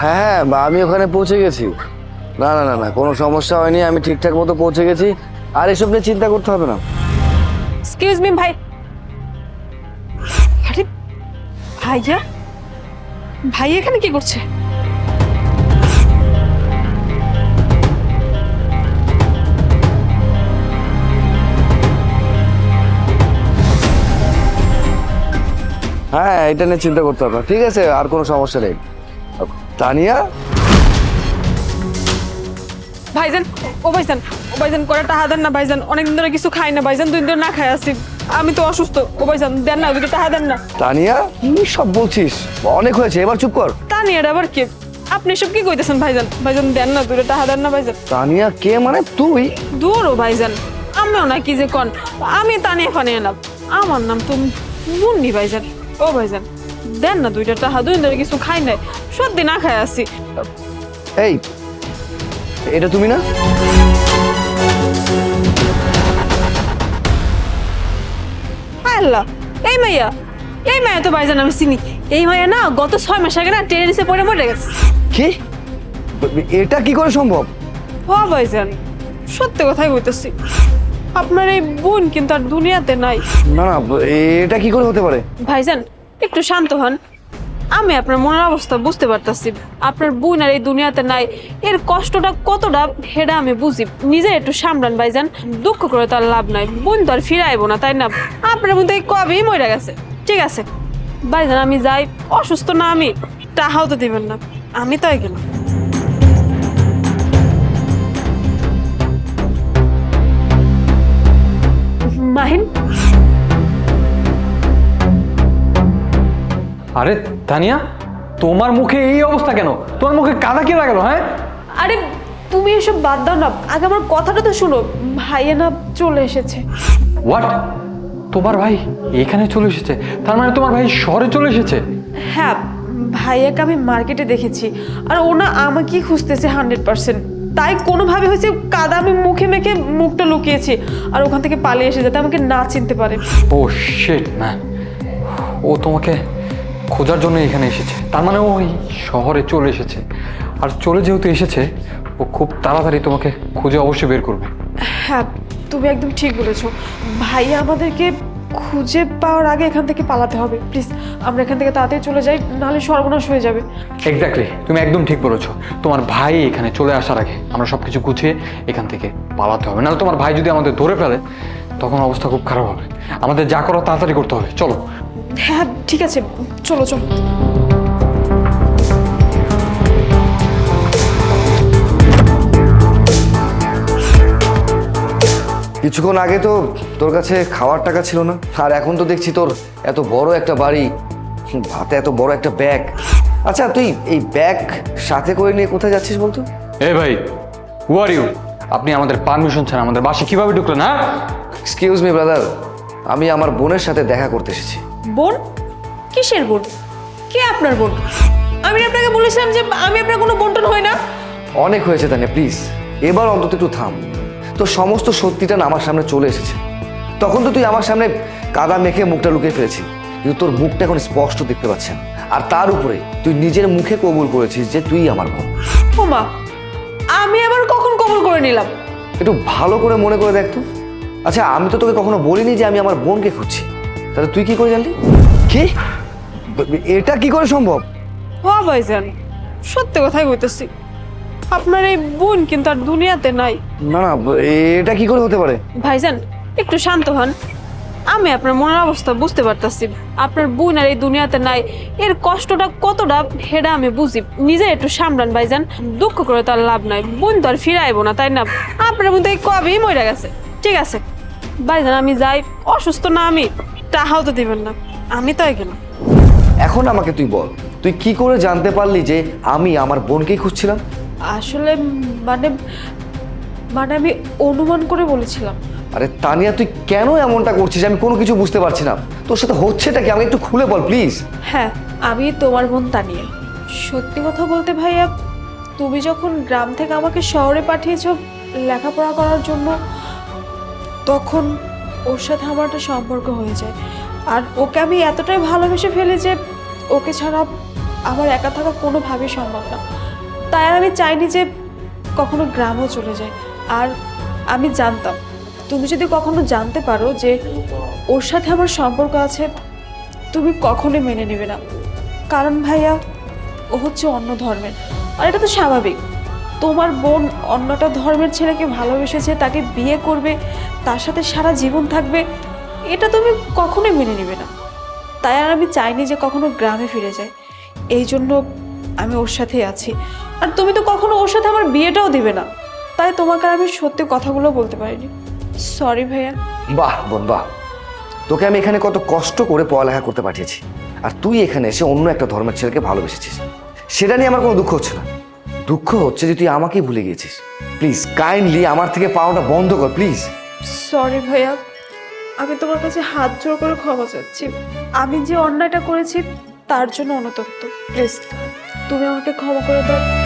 হ্যাঁ বা আমি ওখানে পৌঁছে গেছি। না না না না কোনো সমস্যা হয়নি আমি ঠিকঠাক মতো পৌঁছে গেছি। আর এসব নিয়ে চিন্তা করতে হবে না। এক্সকিউজ মি ভাই। আরে ভাইয়া ভাই এখানে কি করছে? হ্যাঁ এটা নিয়ে চিন্তা করতে হবে না। ঠিক আছে আর কোনো সমস্যা নেই। তানিয়া? ভাইজান ও ভাইজান ও ভাইজান করে টাহা দেন না ভাইজান। অনেকদিন ধরে কিছু খাই না ভাইজান দুই দিন না খাই আসি আমি তো অসুস্থ। ও ভাইজান দেন না ওদিকে টাহা দেন না। তানিয়া কি সব বলছিস? অনেক হয়েছে এবার চুপ কর। তা নিয়ে এটা আবার কি? আপনি সব কি কইতেছেন ভাইজান? ভাইজান দেন না দুটো টাহা দেন না ভাইজান। তানিয়া কে মানে তুই? দূর ও ভাইজান আমিও না কি যে কন। আমি তানিয়ে ফানিয়ে না আমার নাম তো মুন্নি ভাইজান। ও ভাইজান দেন না দুইটা টাহা দুই ধরে কিছু খাই নাই। সত্যি না খাই আসি এই এটা তুমি না? আল্লাহ এই মাইয়া এই মাইয়া তো ভাইজান আমি চিনি। এই মাইয়া না গত ছয় মাস আগে না ট্রেনে নিচে পড়ে মরে গেছে। কি? এটা কি করে সম্ভব? হ ভাইজান সত্যি কথাই কইতেছি আপনার এই বোন কিন্তু আর দুনিয়াতে নাই। না না এটা কি করে হতে পারে? ভাইজান একটু শান্ত হন। আমি আপনার মনের অবস্থা বুঝতে পারতাছি। আপনার বোন আর এই দুনিয়াতে নাই। এর কষ্টটা কতটা হেডা আমি বুঝি। নিজে একটু সামলান ভাইজান। দুঃখ করে তার লাভ নাই। বোন তো আর ফিরে আইবো না, তাই না? আপনার মধ্যে কবেই মরে গেছে। ঠিক আছে। ভাইজান, আমি যাই। অসুস্থ না আমি। টাহাও তো দিবেন না। আমি তাই গেলাম। মাহিন আরে তানিয়া তোমার মুখে এই অবস্থা কেন? তোমার মুখে কাদা কে লাগালো হ্যাঁ? আরে তুমি এসব বাদ দাও না। আগে আমার কথাটা তো শুনো। ভাইয়া না চলে এসেছে। হোয়াট তোমার ভাই এখানে চলে এসেছে? তার মানে তোমার ভাই শহরে চলে এসেছে? হ্যাঁ ভাইয়াকে আমি মার্কেটে দেখেছি। আর ও না আমাকেই খুঁজতেছে হান্ড্রেড পার্সেন্ট। তাই কোনোভাবে হয়েছে কাদা আমি মুখে মেখে মুখটা লুকিয়েছি। আর ওখান থেকে পালিয়ে এসে যাতে আমাকে না চিনতে পারে। ও শেট ম্যান ও তোমাকে খোঁজার জন্য এখানে এসেছে। তার মানে ও ওই শহরে চলে এসেছে। আর চলে যেহেতু এসেছে ও খুব তাড়াতাড়ি তোমাকে খুঁজে অবশ্যই বের করবে। হ্যাঁ তুমি একদম ঠিক বলেছ। ভাইয়া আমাদেরকে খুঁজে পাওয়ার আগে এখান থেকে পালাতে হবে। প্লিজ আমরা এখান থেকে তাড়াতাড়ি চলে যাই নাহলে সর্বনাশ হয়ে যাবে। এক্স্যাক্টলি তুমি একদম ঠিক বলেছ। তোমার ভাই এখানে চলে আসার আগে আমরা সব কিছু গুছিয়ে এখান থেকে পালাতে হবে। নাহলে তোমার ভাই যদি আমাদের ধরে ফেলে তখন অবস্থা খুব খারাপ হবে। আমাদের যা করার তাড়াতাড়ি করতে হবে। চলো হ্যাঁ ঠিক আছে চলো চলো। কিছুক্ষণ আগে তো তোর কাছে খাওয়ার টাকা ছিল না আর এখন তো দেখছি তোর এত বড় একটা বাড়ি হাতে এত বড় একটা ব্যাগ। আচ্ছা তুই এই ব্যাগ সাথে করে নিয়ে কোথায় যাচ্ছিস বলতো? এই ভাই হু আর ইউ আপনি আমাদের পারমিশন ছাড়া আমাদের বাসে কীভাবে ঢুকলেন হ্যাঁ? এক্সকিউজ মি ব্রাদার আমি আমার বোনের সাথে দেখা করতে এসেছি। বোন? কিসের বোন? কে আপনার বোন? আমি আপনাকে বলেছিলাম যে আমি আপনার কোনো বন্টন হই না। অনেক হয়েছে তানে প্লিজ এবার অন্তত একটু থাম। তো সমস্ত সত্যিটা না আমার সামনে চলে এসেছে। তখন তো তুই আমার সামনে কাদা মেখে মুখটা লুকিয়ে ফেলেছি কিন্তু তোর মুখটা এখন স্পষ্ট দেখতে পাচ্ছেন আর তার উপরে তুই নিজের মুখে কবুল করেছিস যে তুই আমার বোন। ওমা আমি আবার কখন কবুল করে নিলাম? একটু ভালো করে মনে করে দেখ তো। আচ্ছা আমি তো তোকে কখনো বলিনি যে আমি আমার বোনকে খুঁজছি। তাহলে তুই কি করে জানলি? কি? এটা কি করে সম্ভব? হ ভাইজান সত্যি কথাই কইতেছি। আপনার এই বোন কিন্তু আর দুনিয়াতে নাই। না না এটা কি করে হতে পারে? ভাইজান একটু শান্ত হন। আমি আপনার মনের অবস্থা বুঝতে পারতাছি। আপনার বোন আর এই দুনিয়াতে নাই। এর কষ্টটা কতটা হেডা আমি বুঝি। নিজে একটু সামলান ভাইজান। দুঃখ করে তার লাভ নাই। বোন তো আর ফিরে আইবো না তাই না? আপনার মধ্যে কবেই মরে গেছে। ঠিক আছে। ভাইজান আমি যাই। অসুস্থ না আমি। টাহাও তো দিবেন না। আমি তাই গেলাম এখন আমাকে তুই বল তুই কি করে জানতে পারলি যে আমি আমার বোনকেই খুঁজছিলাম? আসলে মানে মানে আমি অনুমান করে বলেছিলাম। আরে তানিয়া তুই কেন এমনটা করছিস? আমি কোনো কিছু বুঝতে পারছি না। তোর সাথে হচ্ছেটা কি? আমাকে একটু খুলে বল প্লিজ হ্যাঁ আমি তোমার বোন তানিয়া। সত্যি কথা বলতে ভাইয়া তুমি যখন গ্রাম থেকে আমাকে শহরে পাঠিয়েছ লেখাপড়া করার জন্য তখন ওর সাথে আমার একটা সম্পর্ক হয়ে যায় আর ওকে আমি এতটাই ভালোবেসে ফেলি যে ওকে ছাড়া আমার একা থাকা কোনোভাবেই সম্ভব না। তাই আর আমি চাইনি যে কখনো গ্রামও চলে যায়। আর আমি জানতাম, তুমি যদি কখনো জানতে পারো যে ওর সাথে আমার সম্পর্ক আছে, তুমি কখনোই মেনে নেবে না। কারণ ভাইয়া, ও হচ্ছে অন্য ধর্মের। আর এটা তো স্বাভাবিক। তোমার বোন অন্যটা ধর্মের ছেলেকে ভালোবেসেছে, তাকে বিয়ে করবে তার সাথে সারা জীবন থাকবে, এটা তুমি কখনোই মেনে নেবে না। তাই আর আমি চাইনি যে কখনো গ্রামে ফিরে যাই এই জন্য আমি ওর সাথেই আছি। আর তুমি তো কখনো ওর সাথে আমার বিয়েটাও দিবে না। তাই তোমাকে আর আমি সত্যি কথাগুলো বলতে পারিনি। সরি ভাইয়া। বাহ, বোন, বাহ। তোকে আমি এখানে কত কষ্ট করে পড়ালেখা করতে পাঠিয়েছি। আর তুই এখানে এসে অন্য একটা ধর্মের ছেলেকে ভালোবেসেছিস। সেটা নিয়ে আমার কোনো দুঃখ হচ্ছে না। দুঃখ হচ্ছে যে তুই আমাকেই ভুলে গিয়েছিস। প্লিজ কাইন্ডলি আমার থেকে পাওয়াটা বন্ধ কর প্লিজ সরি ভাইয়া, আমি তোমার কাছে হাত জোড় করে ক্ষমা চাচ্ছি। আমি যে অন্যায়টা করেছি, তার জন্য অনুতপ্ত। প্লিজ তুমি আমাকে ক্ষমা করে দাও।